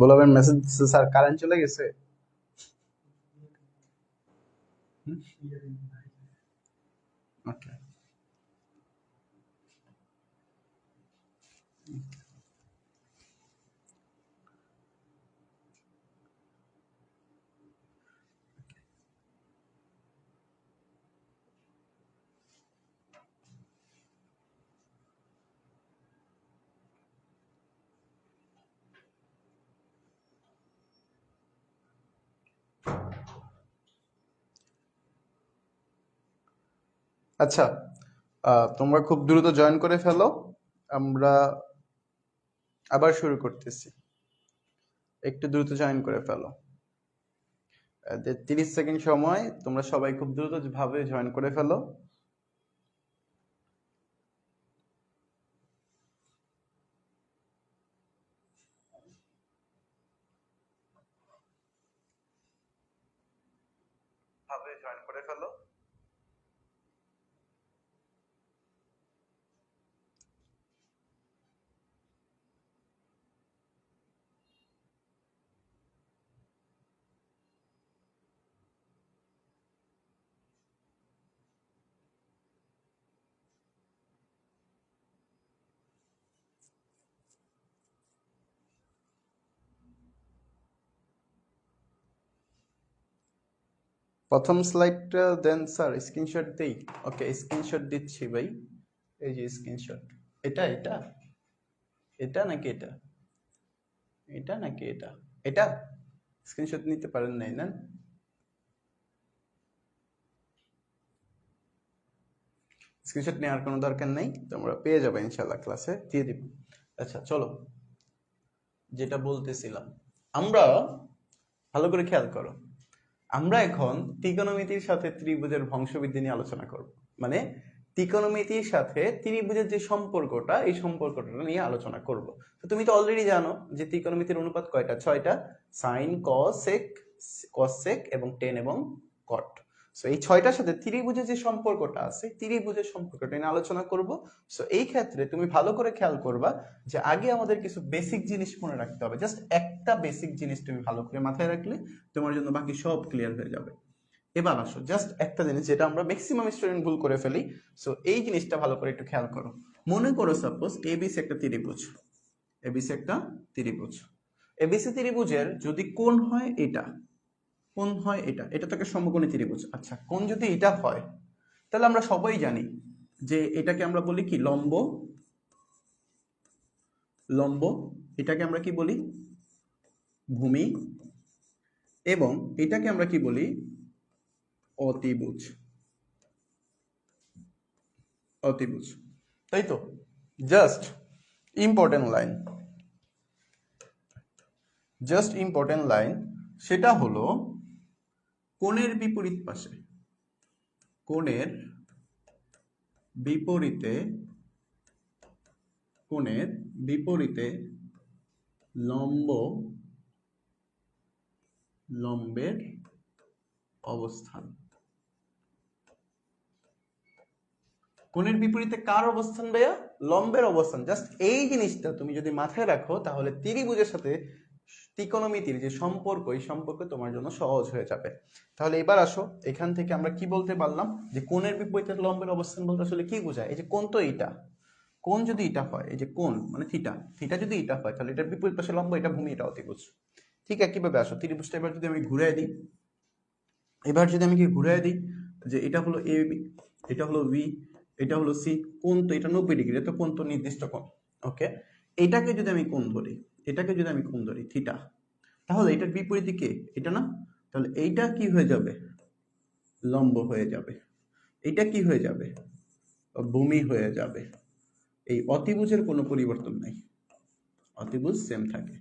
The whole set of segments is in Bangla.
বলাবেন মেসেজ দিচ্ছে স্যার কারেন্ট চলে গেছে? ওকে আচ্ছা তোমরা খুব দ্রুত জয়েন করে ফেলো। আমরা আবার শুরু করতেছি। একটু দ্রুত জয়েন করে ফেলো। তিরিশ সেকেন্ড সময়, তোমরা সবাই খুব দ্রুত ভাবে জয়েন করে ফেলো। ভাবে জয়েন করে ফেলো। প্রথম স্লাইডটা দেন স্যার স্ক্রিনশট দেই। ওকে স্ক্রিনশট দিচ্ছি ভাই। এই যে স্ক্রিনশট এটা এটা? এটা নাকি এটা? এটা নাকি এটা? এটা? স্ক্রিনশট নিতে পারেন নাই না স্ক্রিনশট নেওয়ার কোনো দরকার নেই। তোমরা পেয়ে যাবে ইনশাল্লাহ ক্লাসে দিয়ে দিব। আচ্ছা চলো। যেটা বলতেছিলাম, আমরা ভালো করে খেয়াল করো। আমরা এখন ত্রিকোণমিতির সাথে ত্রিভুজের বংশবৃদ্ধি নিয়ে আলোচনা করব। মানে ত্রিকোণমিতির সাথে ত্রিভুজের যে সম্পর্কটা, এই সম্পর্কটা নিয়ে আলোচনা করব। তো তুমি তো অলরেডি জানো যে ত্রিকোণমিতির অনুপাত কয়টা? ছয়টা। সাইন কসেক কসেক এবং টেন এবং কট সো এই ছয়টার সাথে ত্রিভুজের যে সম্পর্কটা আছে ত্রিভুজের সম্পর্কটা নিয়ে আলোচনা করব। সো এই ক্ষেত্রে তুমি ভালো করে খেয়াল করবা যে আগে আমাদের কিছু বেসিক জিনিস মনে রাখতে হবে। জাস্ট একটা বেসিক জিনিস তুমি ভালো করে মাথায় রাখলে তোমার জন্য বাকি সব ক্লিয়ার হয়ে যাবে। এবার আসো জাস্ট একটা জিনিস যেটা আমরা ম্যাক্সিমাম স্টুডেন্ট ভুল করে ফেলি। সো এই জিনিসটা ভালো করে একটু খেয়াল করো। মনে করো সাপোজ এবিসি একটা ত্রিভুজ। এবিসি একটা ত্রিভুজ। এবিসি ত্রিভুজের যদি কোণ হয় এটা। কোণ হয় এটা এটা তো সমকোণী ত্রিভুজ। আচ্ছা কোন যদি এটা হয়, তাহলে আমরা সবাই জানি যে এটাকে আমরা বলি কি, লম্ব লম্ব, এটাকে আমরা কি বলি, ভূমি, এবং এটাকে আমরা কি বলি, অতিভুজ। অতিভুজ। তাই তো? Just important line just important line সেটা হলো কোণের বিপরীত পাশে। কোণের বিপরীতে কোণের বিপরীতে লম্ব, লম্বের অবস্থান। কোণের বিপরীতে কার অবস্থান ভাইয়া? লম্বের অবস্থান। জাস্ট এই জিনিসটা তুমি যদি মাথায় রাখো, তাহলে ত্রিভুজের সাথে ত্রিকোণমিতির যে সম্পর্ক, এই সম্পর্ক তোমার জন্য সহজ হয়ে যাবে। তাহলে এবার আসো, এখান থেকে আমরা কি বলতে পারলাম? যে কোণের বিপরীতে লম্বের অবস্থান বলতে আসলে কি বোঝায়? এই যে কোণ তো এইটা। কোণ যদি এটা হয়, এই যে কোণ মানে থিটা থিটা যদি এটা হয়, তাহলে এটার বিপরীত পাশে লম্ব, এটা ভূমি, এটা অতিভুজ। ঠিক একইভাবে আসো, ত্রিভুজটা এবার যদি আমি ঘুরে দিই, এবার যদি আমি কি ঘুরে দিই, যে এটা হলো এ বি এটা হলো বি এটা হলো সি কোণ তো এটা নব্বই ডিগ্রি তো কোণ তো নির্দিষ্ট কোণ ওকে এটাকে যদি আমি কোণ ধরি, এটাকে যদি আমি কোণ ধরি, থিটা তাহলে এটার বিপরীতে কে? এটা না? তাহলে এইটা কি হয়ে যাবে? লম্ব হয়ে যাবে। এটা কি হয়ে যাবে? ভূমি হয়ে যাবে। এই অতিভুজের কোনো পরিবর্তন নাই। অতিভুজ সেম থাকে।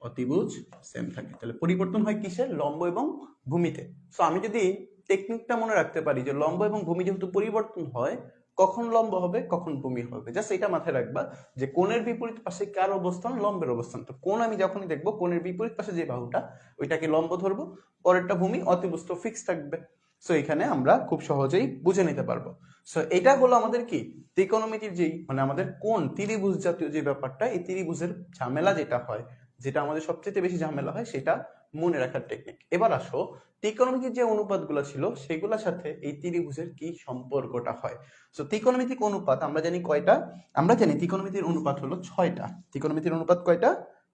অতিভুজ সেম থাকে। তাহলে পরিবর্তন হয় কিসের? লম্ব এবং ভূমিতে। সো আমি যদি টেকনিকটা মনে রাখতে পারি যে লম্ব এবং ভূমি যেহেতু পরিবর্তন হয় কখন লম্ব হবে, কখন ভূমি হবে। জাস্ট এটা মাথায় রাখবা যে কোণের বিপরীত পাশে কার অবস্থান? লম্বের অবস্থান। তো কোণ আমি যখনই দেখব, কোণের বিপরীত পাশে যে বাহুটা, ওইটাকে লম্ব ধরবো, পরেরটা ভূমি অতিভুজ তো ফিক্স থাকবে। সো এখানে আমরা খুব সহজেই বুঝে নিতে পারব। সো এটা হলো আমাদের কি? ত্রিকোণমিতির যেই মানে আমাদের কোন ত্রিভুজ জাতীয় যে ব্যাপারটা, এই ত্রিভুজের ঝামেলা যেটা হয় যেটা আমাদের সবচেয়ে বেশি ঝামেলা হয় সেটা মনে রাখার টেকনিক এবার আসো, ত্রিকোণমিতিক যে অনুপাতগুলো ছিল সেগুলোর সাথে এই ত্রিভুজের কি সম্পর্কটা হয়? সো ত্রিকোণমিতিক অনুপাত, আমরা জানি কয়টা? আমরা জানি ত্রিকোণমিতির অনুপাত হলো ছয়টা। ত্রিকোণমিতির অনুপাত কয়টা?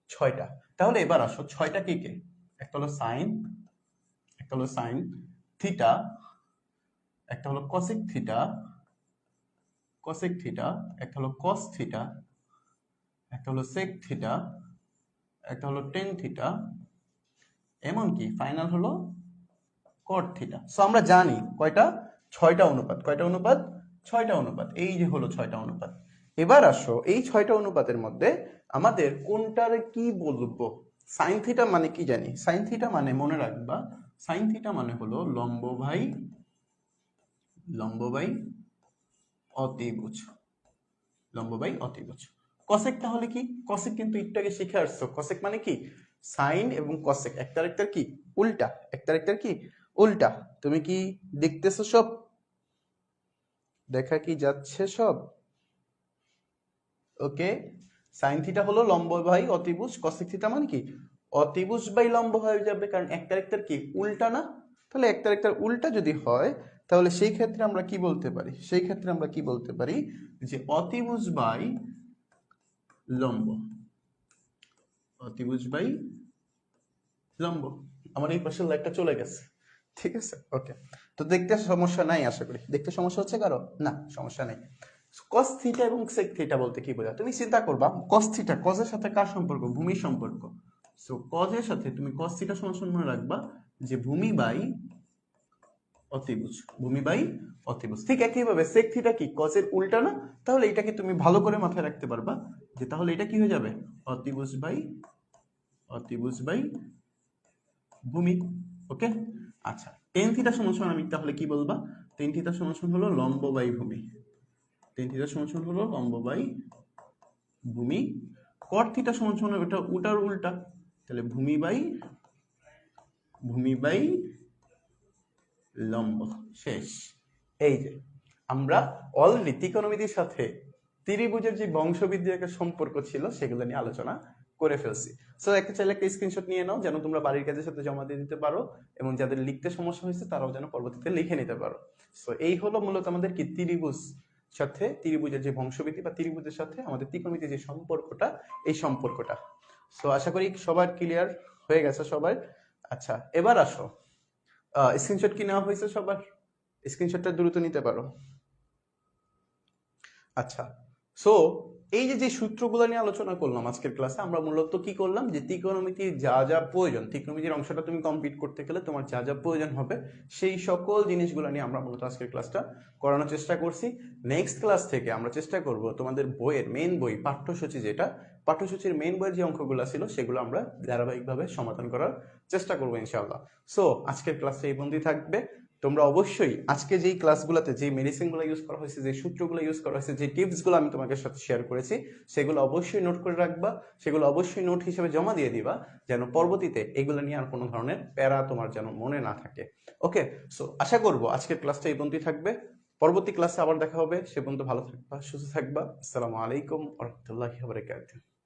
ছয়টা। তাহলে এবার আসো, ছয়টা কি কে? একটা হলো সাইন, একটা হলো সাইন থিটা, একটা হলো কসিক থিটা কসেক থিটা, একটা হলো কস থিটা, একটা হলো সেক থিটা একটা হলো টেন থিটা এমনকি ফাইনাল হলো কট থিটা সো আমরা জানি কয়টা? ছয়টা অনুপাত। কয়টা অনুপাত? ছয়টা অনুপাত। এই যে হলো ছয়টা অনুপাত। এবার আসো, এই ছয়টা অনুপাতের মধ্যে আমাদের কোনটার কি বলব? সাইন থিটা মানে কি জানি? সাইন থিটা মানে মনে রাখবা সাইন থিটা মানে হলো লম্ব ভাই লম্ব বাই অতিভুজ। লম্ব বাই অতিভুজ। কসেক তাহলে কি? কসেক কিন্তু একটু আগে শিখে আসছো। কসেক মানে কি? সাইন এবং কসেক একটার একটার কি? উল্টা। একটার একটার কি? উল্টা। তুমি কি দেখতেছো সব? দেখা কি যাচ্ছে সব? ওকে। সাইন থিটা হলো লম্ব বাই অতিভুজ। কসেক থিটা মানে কি? অতিভুজ বাই লম্ব হয়ে যাবে। কারণ একটার একটার কি? উল্টা না? তাহলে একটার একটার উল্টা যদি হয়, তাহলে সেই ক্ষেত্রে আমরা কি বলতে পারি? সেই ক্ষেত্রে আমরা কি বলতে পারি? যে অতিভুজ বাই লম্ব। অতিভুজ বাই লম্ব। আমার এই পাশের লাইটটা চলে গেছে। ঠিক আছে? ওকে তো দেখতে সমস্যা নাই, আশা করি। দেখতে সমস্যা হচ্ছে কারও? না, সমস্যা নেই। কস থিটা এবং সেক থিটা বলতে কি বোঝা তুমি চিন্তা করবা কস থিটা কজের সাথে কার সম্পর্ক? ভূমি সম্পর্ক। সো কজের সাথে তুমি কস থিটা সমান মনে রাখবা যে ভূমি বাই অতিভুজ। ভূমি বাই অতিভুজ। ঠিক একইভাবে সেক থিটা কি? কজের উল্টা না? তাহলে এটাকে তুমি ভালো করে মাথায় রাখতে পারবা। যে তাহলে এটা কি হয়ে যাবে? অতিভুজ বাই অতিভুজ বাই ভূমি ওকে আচ্ছা টেন থিটা সমান সমান আমি তাহলে কি বলবা? টেন থিটা সমান সমান হলো লম্ব বাই ভূমি। টেন থিটা সমান সমান হলো লম্ব বাই ভূমি। কট থিটা সমান সমান ওটা উল্টার উল্টা। তাহলে ভূমি বাই ভূমি বাই লম্ব, শেষ। এই যে, আমরা অলরেডি ত্রিকোণমিতির সাথে ত্রিভুজের যে বংশবৃদ্ধির একটা সম্পর্ক ছিল, সেগুলো নিয়ে আলোচনা করে ফেলছি। সো একটা চাইলে একটা স্ক্রিনশট নিয়ে নাও, যেন তোমরা বাড়ির কাজের সাথে জমা দিয়ে দিতে পারো এবং যাদের লিখতে সমস্যা হয়েছে, তারাও যেন পরবর্তীতে লিখে নিতে পারো। সো এই হলো মূলত আমাদের কি ত্রিভুজ সাথে, ত্রিভুজের যে বংশবৃদ্ধি বা ত্রিভুজের সাথে আমাদের ত্রিকোণমিতির যে সম্পর্কটা, এই সম্পর্কটা। সো আশা করি সবার ক্লিয়ার হয়ে গেছে সবার। আচ্ছা এবার আসো। স্ক্রিনশট কি নেওয়া হয়েছে সবার? স্ক্রিনশটটা দ্রুত নিতে পারো। আচ্ছা সো এই যে যে সূত্রগুলো নিয়ে আলোচনা করলাম আজকের ক্লাসে, আমরা মূলত কি করলাম? যে ত্রিকোণমিতির যা যা প্রয়োজন, ত্রিকোণমিতির অংশটা তুমি কমপ্লিট করতে গেলে তোমার যা যা প্রয়োজন হবে, সেই সকল জিনিসগুলো নিয়ে আমরা মূলত আজকের ক্লাসটা করানোর চেষ্টা করছি। নেক্সট ক্লাস থেকে আমরা চেষ্টা করব তোমাদের বইয়ের মেন বই, পাঠ্যসূচি যেটা, পাঠ্যসূচির মেন বইয়ের যে অঙ্কগুলো ছিল, সেগুলো আমরা ধারাবাহিকভাবে সমাধান করার চেষ্টা করব ইনশাআল্লাহ। সো আজকের ক্লাসটা এই বন্ধই থাকবে। তোমরা অবশ্যই আজকে যেই ক্লাসগুলোতে যে মেডিসিনগুলো ইউজ করা হয়েছে যে সূত্রগুলো ইউজ করা হয়েছে যে টিপসগুলো আমি তোমাদের সাথে শেয়ার করেছি, সেগুলো অবশ্যই নোট করে রাখবা, সেগুলো অবশ্যই নোট হিসেবে জমা দিয়ে দিবা, যেন পরবর্তীতে এগুলো নিয়ে আর কোনো ধরনের প্যারা তোমার যেন মনে না থাকে। ওকে সো আশা করব আজকের ক্লাসটা এই পর্যন্তই থাকবে। পরবর্তী ক্লাসে আবার দেখা হবে। সে পর্যন্ত ভালো থাকবা, সুস্থ থাকবা। আসসালামু আলাইকুম রহমতুল্লাহি বারাকাতুহু।